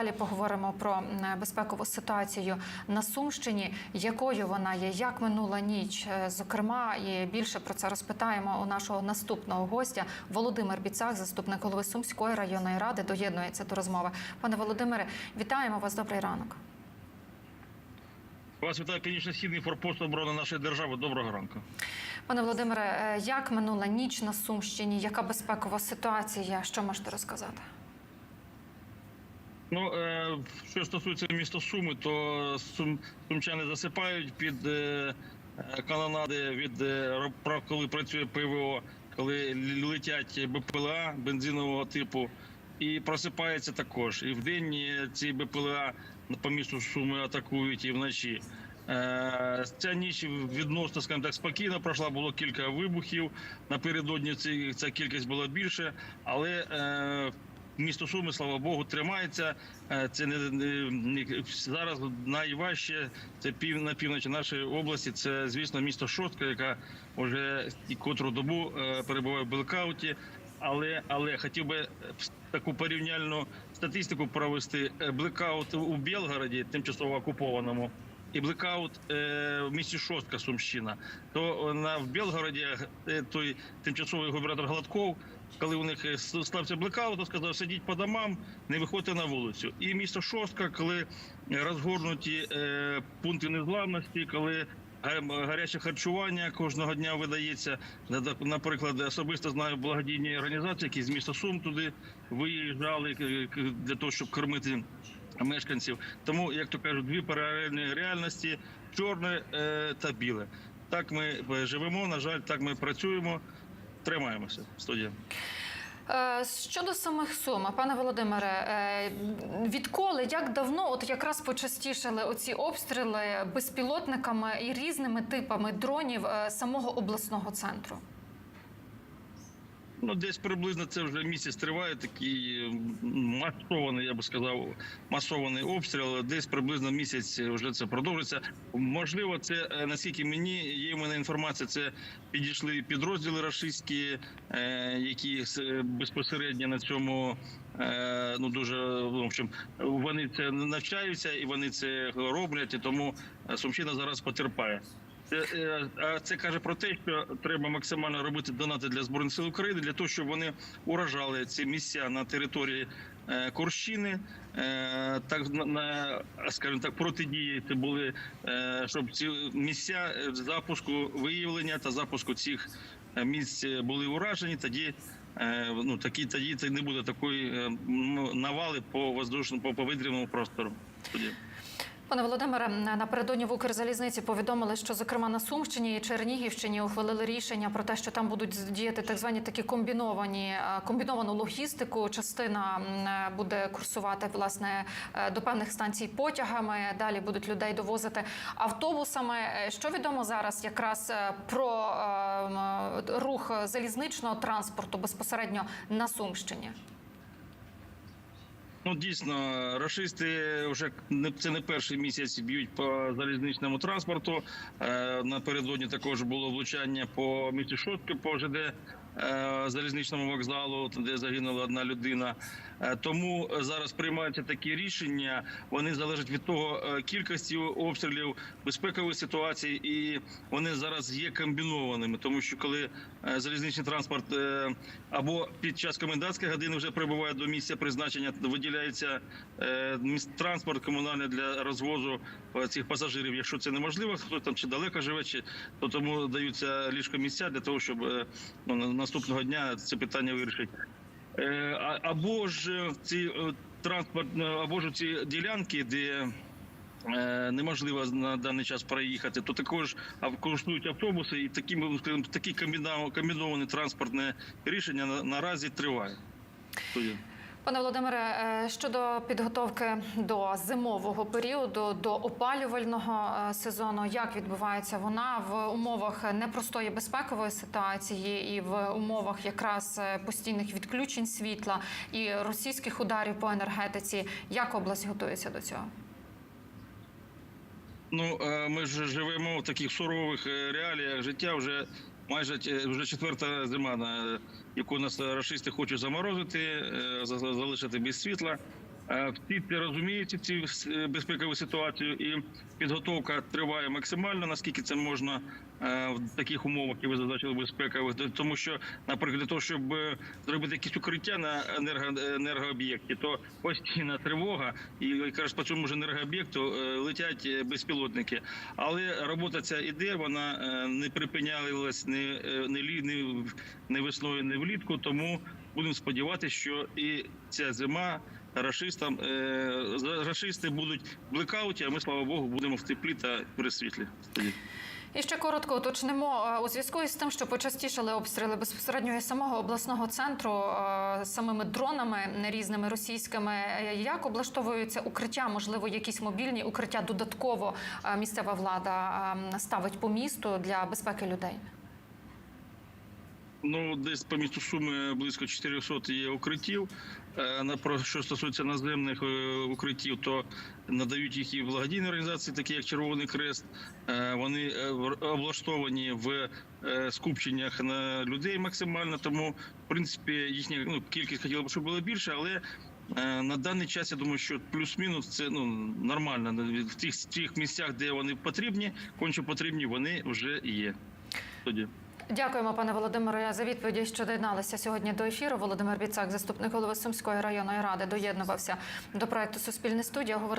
Далі поговоримо про безпекову ситуацію на Сумщині, якою вона є, як минула ніч. Е, Зокрема, і більше про це розпитаємо у нашого наступного гостя Володимир Біцак, заступник голови Сумської районної ради, доєднується до розмови. Пане Володимире, вітаємо вас. Добрий ранок. Вас вітає, звісно, східний форпост оборони нашої держави. Доброго ранку. Пане Володимире, е, як минула ніч на Сумщині? Яка безпекова ситуація? Що можете розказати? Ну е, що стосується міста Суми, то сум, сумчани засипають під е, е, канонади від е, коли працює ПВО, коли летять БПЛА бензинового типу, і просипається також. І вдень ці БПЛА по місту Суми атакують і вночі. Ця ніч відносно скажімо так спокійно пройшла. Було кілька вибухів. Напередодні ця кількість була більше, але місто Суми, слава Богу, тримається. Е, Це не, не, зараз найважче. Це пів на півночі нашої області. Це звісно місто Шостка, яка вже котру добу е, перебуває в Белкауті. Але але хотів би таку порівняльну статистику провести. Е, Блекаут у Білгороді, тимчасово окупованому, і блекаут в місті Шостка Сумщина. То на в Білгороді той тимчасовий губернатор Гладков, коли у них е, стався блекаут, то сказав сидіть по домам, не виходьте на вулицю. І місто Шостка, коли розгорнуті е, пункти незламності, коли га- гаряче харчування кожного дня видається. Наприклад, особисто знаю благодійні організації, які з міста Сум туди виїжджали е, для того, щоб кормити мешканців. Тому, як то кажуть, дві паралельні реальності: чорне е, та біле. Так ми живемо. На жаль, так ми працюємо. Тримаємося. Студія. Е, Щодо самих сум, пане Володимире, е, відколи як давно от якраз почастішали оці обстріли безпілотниками і різними типами дронів е, самого обласного центру? Ну, десь приблизно це вже місяць триває такий масований, я би сказав, масований обстріл. Десь приблизно місяць вже це продовжиться. Можливо, це е, наскільки мені є в мене інформація. Це підійшли підрозділи рашистські, е, які с- безпосередньо на цьому. е, Ну дуже в общем, вони це навчаються і вони це роблять, і тому е, Сумщина зараз потерпає. Е, а це каже про те, що треба максимально робити донати для збройних сил України для того, щоб вони уражали ці місця на території е, Корщини, е, так на- скажімо так, протидії були, е, щоб ці місця е, запуску виявлення та запуску цих е, місць були уражені. Тоді е, ну такі тоді це не буде такої е, навали по воздушному по повітряному простору. Пане Володимире, напередодні в Укрзалізниці повідомили, що зокрема на Сумщині і Чернігівщині ухвалили рішення про те, що там будуть діяти так звані такі комбіновані е, комбіновану логістику. Частина е, буде курсувати власне е, до певних станцій потягами. Далі будуть людей довозити автобусами. Що відомо зараз якраз про рух залізничного транспорту безпосередньо на Сумщині? Ну дійсно, рашисти вже не це не перший місяць б'ють по залізничному транспорту. Е, напередодні також було влучання по місті Шотки, по ЖД залізничному вокзалу, де загинула одна людина. Е, тому зараз приймаються такі рішення. Вони залежать від того е, кількості обстрілів, безпекової ситуації, і вони зараз є комбінованими, тому що коли е, залізничний транспорт е, або під час комендантської години вже прибуває до місця призначення, виділяється е, транспорт комунальний для розвозу е, цих пасажирів. Якщо це неможливо, хто там чи далеко живе, чи то тому даються ліжко місця для того, щоб е, ну, наступного дня це питання вирішити. Е, Або ж е, ці е, транспорт, або ж ці ділянки, де неможливо на даний час проїхати, то також курсують автобуси, і такі, такі комбіновані транспортне рішення на- наразі триває. Пане Володимире, е, щодо підготовки до зимового періоду, до опалювального е, сезону, як відбувається вона в умовах непростої безпекової ситуації і в умовах якраз е, постійних відключень світла і російських ударів по енергетиці, як область готується до цього? Ну ми ж живемо в таких сурових реаліях життя. Вже майже е, вже четверта зима, яку нас рашисти хочуть заморозити, е, за- залишити без світла. Е, Всі це розуміють ці е, безпекову ситуацію, і підготовка триває максимально, наскільки це можна е, в таких умовах, які ви зазначили безпекових. Тому що, наприклад, для того, щоб зробити якісь укриття на енерго, енергооб'єкті, то постійна тривога, і якраз по цьому ж енергооб'єкту летять безпілотники. Але робота ця іде, вона не припинялась ні, е, ні, лі- в- ні весною, ні влітку. Тому будемо сподіватися, що і ця зима рашистам е, рашисти будуть в блекауті, а ми, слава Богу, будемо в теплі та при світлі. Тоді. І ще коротко уточнимо е, у зв'язку із тим, що почастішали обстріли безпосередньо із самого обласного центру е, самими дронами різними російськими. Як облаштовуються укриття? Можливо, якісь мобільні укриття додатково місцева влада ставить по місту для безпеки людей? Ну, десь по місту Суми близько 400 є укриттів. Е, На про що стосується наземних е, укриттів, то надають їх і благодійні організації, такі як Червоний Хрест. Е, Вони облаштовані в скупченнях на людей максимально. Тому, в принципі, їхня ну, кількість хотіла б, щоб було більше, але на даний час я думаю, що плюс-мінус це ну нормально. В тих, тих місцях, де вони потрібні, конче потрібні, вони вже є. Тоді. Дякуємо, пане Володимире, за відповіді, що доєдналися сьогодні до ефіру. Володимир Біцак, заступник голови Сумської районної ради, доєднувався до проекту Суспільне студія. Говорили